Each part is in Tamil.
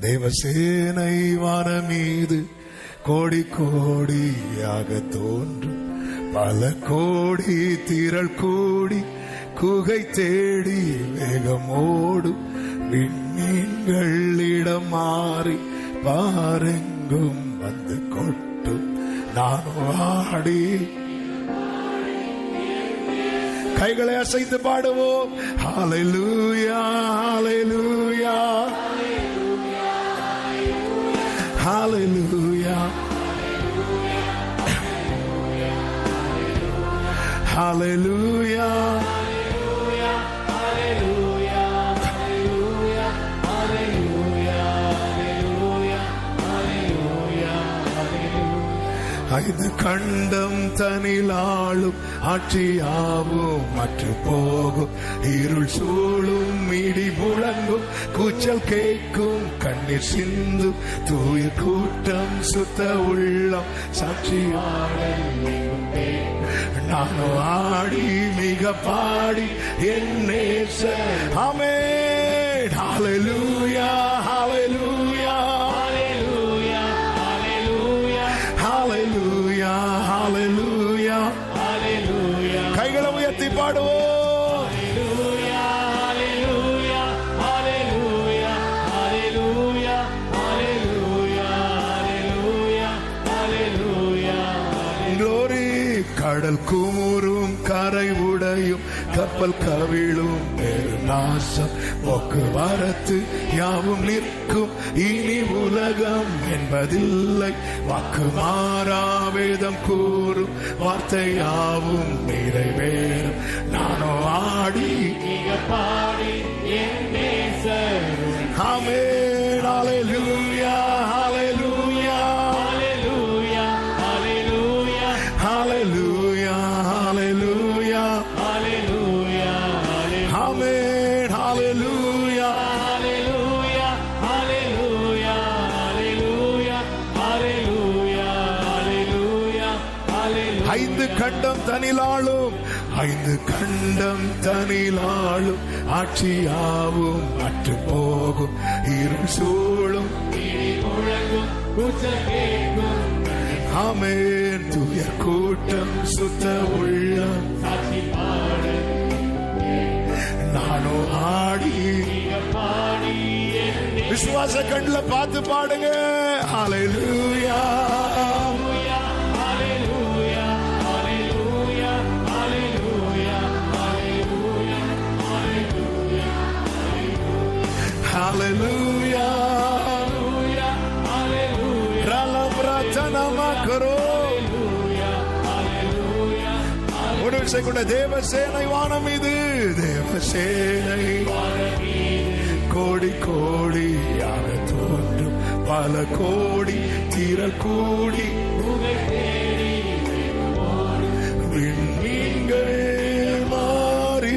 தேவசேனை வான மீது கோடி கோடியாக தோன்றும். பல கோடி திரள் கூடி குகை தேடி வேகமோடு விண்மீன்கள் இடம் மாறி பாருங்கும் வந்து கொட்டும். நான் வாடி கைகளை அசைத்து பாடுவோம். ஹாலை லூயா ஹாலை லூயா ஹalleluya ஹalleluya ஐந்து கண்டம் தனிலாளும் ஆட்சியாவும் மற்ற போகும். இருள் சூழும் இடி முழங்கும் கூச்சல் கேட்கும் கண்ணீர் சிந்து தூய கூட்டம் சுத்த உள்ளம் சாட்சியாக நானும் ஆடி மிக பாடி என் நேச அமே ஹalleluya ஹalleluya. கைகளை உயர்த்தி பாடுவோம். கடல் குமுறும் கரை உடையும் கப்பல் கவிழும் பெருநாசம் போக்குவரத்து யாவும் நிற்கும். இனி உலகம் என்பதில்லை. வாக்கு மாறாவேதம் கூறும் வார்த்தை யாவும் நிறைவேறும். நானோ ஆடி ஆமே ஹalleluya ஹalleluya ஹalleluya ஆமென் ஹalleluya ஐந்து கண்டம் தனிலாளும் ஐந்து கண்டம் தனிலாளும் ஆட்சியாவும் அற்று போகும் இருள் சூழும். ஆமென். தூய கூட்டம் சுத்த உள்ளம். நானோ ஆடி. விசுவாச கண்ணில் பார்த்து பாடுங்க. அலையூயா Hallelujah. ஒரு விஷயம் தேவ சேனை வானம் இது தேவ சேனை கோடி கோடியாக தோன்றும். பல கோடி திரள் கூடி. விண்மீன்கள் மாறி.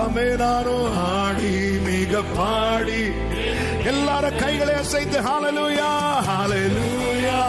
அமே நானோ ஆடி மிக பாடி. எல்லார கைகளை அசைத்து ஹாலலூயா ஹாலலூயா